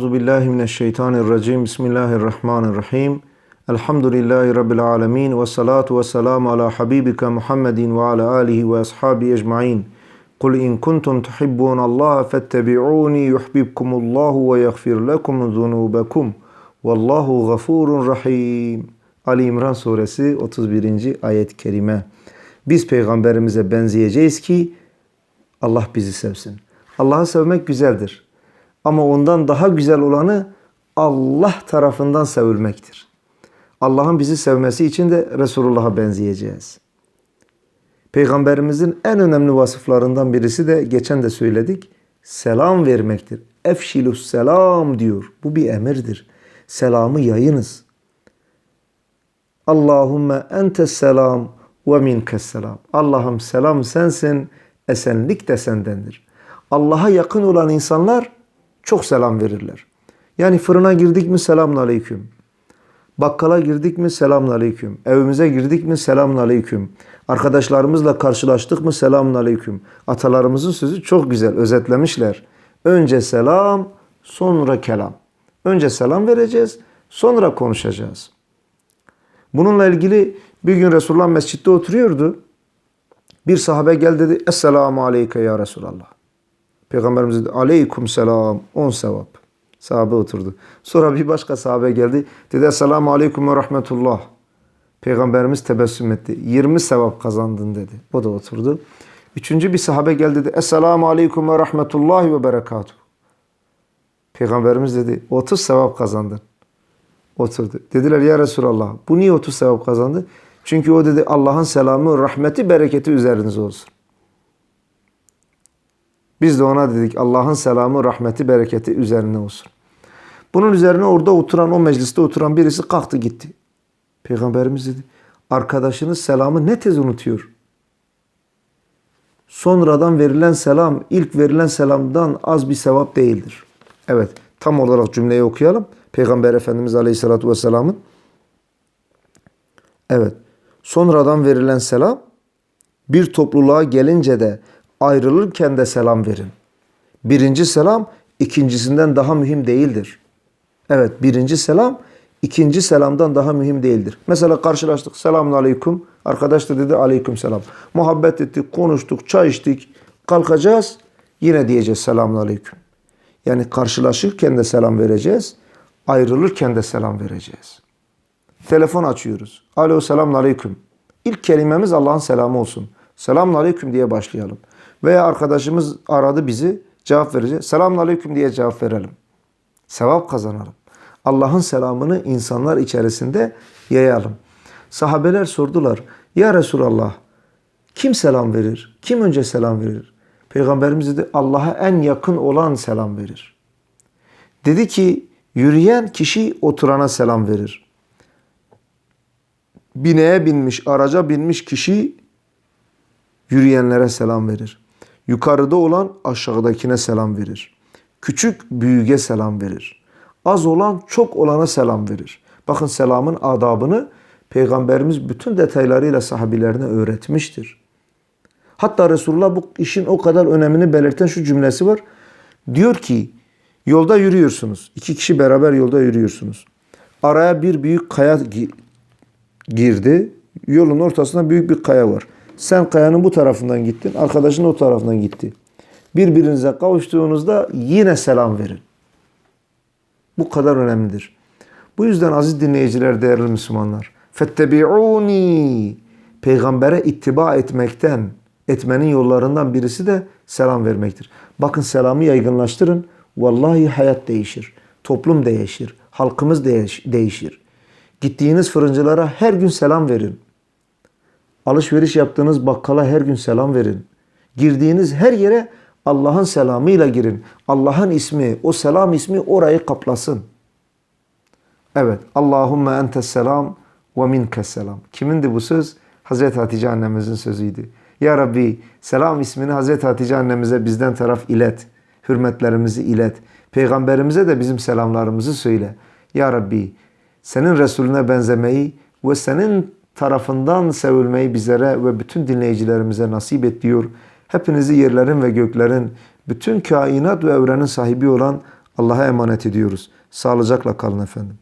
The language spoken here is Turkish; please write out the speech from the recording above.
Euzu billahi mineşşeytanirracim. Bismillahirrahmanirrahim. Elhamdülillahi rabbil alamin ve salatu ve selamu ala habibika Muhammedin ve ala alihi ve ashabi ecmaîn. Kul in kuntum tuhibbunallaha fettabi'uni yuhibbukumullahu ve yaghfir lekum zunubakum. Vallahu gafurur rahim. Ali İmran suresi 31. ayet-i kerime. Biz peygamberimize benzeyeceğiz ki Allah bizi sevsin. Allah'ı sevmek güzeldir. Ama ondan daha güzel olanı Allah tarafından sevilmektir. Allah'ın bizi sevmesi için de Resulullah'a benzeyeceğiz. Peygamberimizin en önemli vasıflarından birisi de geçen de söyledik. Selam vermektir. Efşilus selam diyor. Bu bir emirdir. Selamı yayınız. Allahümme entes selam ve minkes selam. Allah'ım selam sensin, esenlik de sendendir. Allah'a yakın olan insanlar çok selam verirler. Yani fırına girdik mi selamun aleyküm. Bakkala girdik mi selamun aleyküm. Evimize girdik mi selamun aleyküm. Arkadaşlarımızla karşılaştık mı selamun aleyküm. Atalarımızın sözü çok güzel özetlemişler. Önce selam sonra kelam. Önce selam vereceğiz sonra konuşacağız. Bununla ilgili bir gün Resulullah mescitte oturuyordu. Bir sahabe geldi dedi. Esselamu aleyke ya Resulallah. Peygamberimiz dedi aleyküm selam. On sevap. Sahabe oturdu. Sonra bir başka sahabe geldi. Dedi esselamu aleyküm ve rahmetullah. Peygamberimiz tebessüm etti. 20 sevap kazandın dedi. O da oturdu. Üçüncü bir sahabe geldi dedi. Esselamu aleyküm ve rahmetullahi ve berekatuhu. Peygamberimiz dedi 30 sevap kazandın. Oturdu. Dediler ya Resulallah bu niye 30 sevap kazandı? Çünkü o dedi Allah'ın selamı, rahmeti, bereketi üzerinize olsun. Biz de ona dedik Allah'ın selamı, rahmeti, bereketi üzerine olsun. Bunun üzerine orada oturan, o mecliste oturan birisi kalktı gitti. Peygamberimiz dedi arkadaşınız selamı ne tez unutuyor. Sonradan verilen selam, ilk verilen selamdan az bir sevap değildir. Evet, tam olarak cümleyi okuyalım. Peygamber Efendimiz Aleyhisselatü Vesselam'ın Evet, sonradan verilen selam bir topluluğa gelince de ayrılırken de selam verin. Birinci selam ikincisinden daha mühim değildir. Evet birinci selam ikinci selamdan daha mühim değildir. Mesela karşılaştık selamun aleyküm. Arkadaş da dedi aleyküm selam. Muhabbet ettik, konuştuk, çay içtik. Kalkacağız yine diyeceğiz selamun aleyküm. Yani karşılaşırken de selam vereceğiz. Ayrılırken de selam vereceğiz. Telefon açıyoruz. Alo selamun aleyküm. İlk kelimemiz Allah'ın selamı olsun. Selamun aleyküm diye başlayalım. Veya arkadaşımız aradı bizi cevap verecek. Selamun aleyküm diye cevap verelim. Sevap kazanalım. Allah'ın selamını insanlar içerisinde yayalım. Sahabeler sordular. Ya Resulallah kim selam verir? Kim önce selam verir? Peygamberimiz dedi Allah'a en yakın olan selam verir. Dedi ki yürüyen kişi oturana selam verir. Bineğe binmiş, araca binmiş kişi yürüyenlere selam verir. Yukarıda olan aşağıdakine selam verir. Küçük büyüğe selam verir. Az olan çok olana selam verir. Bakın selamın adabını Peygamberimiz bütün detaylarıyla sahabilerine öğretmiştir. Hatta Resulullah bu işin o kadar önemini belirten şu cümlesi var. Diyor ki yolda yürüyorsunuz. İki kişi beraber yolda yürüyorsunuz. Araya bir büyük kaya girdi. Yolun ortasında büyük bir kaya var. Sen kayanın bu tarafından gittin, arkadaşın o tarafından gitti. Birbirinize kavuştuğunuzda yine selam verin. Bu kadar önemlidir. Bu yüzden aziz dinleyiciler, değerli Müslümanlar, fettebi'uni peygambere ittiba etmekten, etmenin yollarından birisi de selam vermektir. Bakın selamı yaygınlaştırın. Vallahi hayat değişir. Toplum değişir. Halkımız değişir. Gittiğiniz fırıncılara her gün selam verin. Alışveriş yaptığınız bakkala her gün selam verin. Girdiğiniz her yere Allah'ın selamıyla girin. Allah'ın ismi, o selam ismi orayı kaplasın. Evet. Allahümme entes selam ve minkes selam. Kimindi bu söz? Hazreti Hatice annemizin sözüydü. Ya Rabbi selam ismini Hazreti Hatice annemize bizden taraf ilet. Hürmetlerimizi ilet. Peygamberimize de bizim selamlarımızı söyle. Ya Rabbi senin Resulüne benzemeyi ve senin tarafından sevilmeyi bizlere ve bütün dinleyicilerimize nasip et diyor. Hepinizi yerlerin ve göklerin, bütün kainat ve evrenin sahibi olan Allah'a emanet ediyoruz. Sağlıcakla kalın efendim.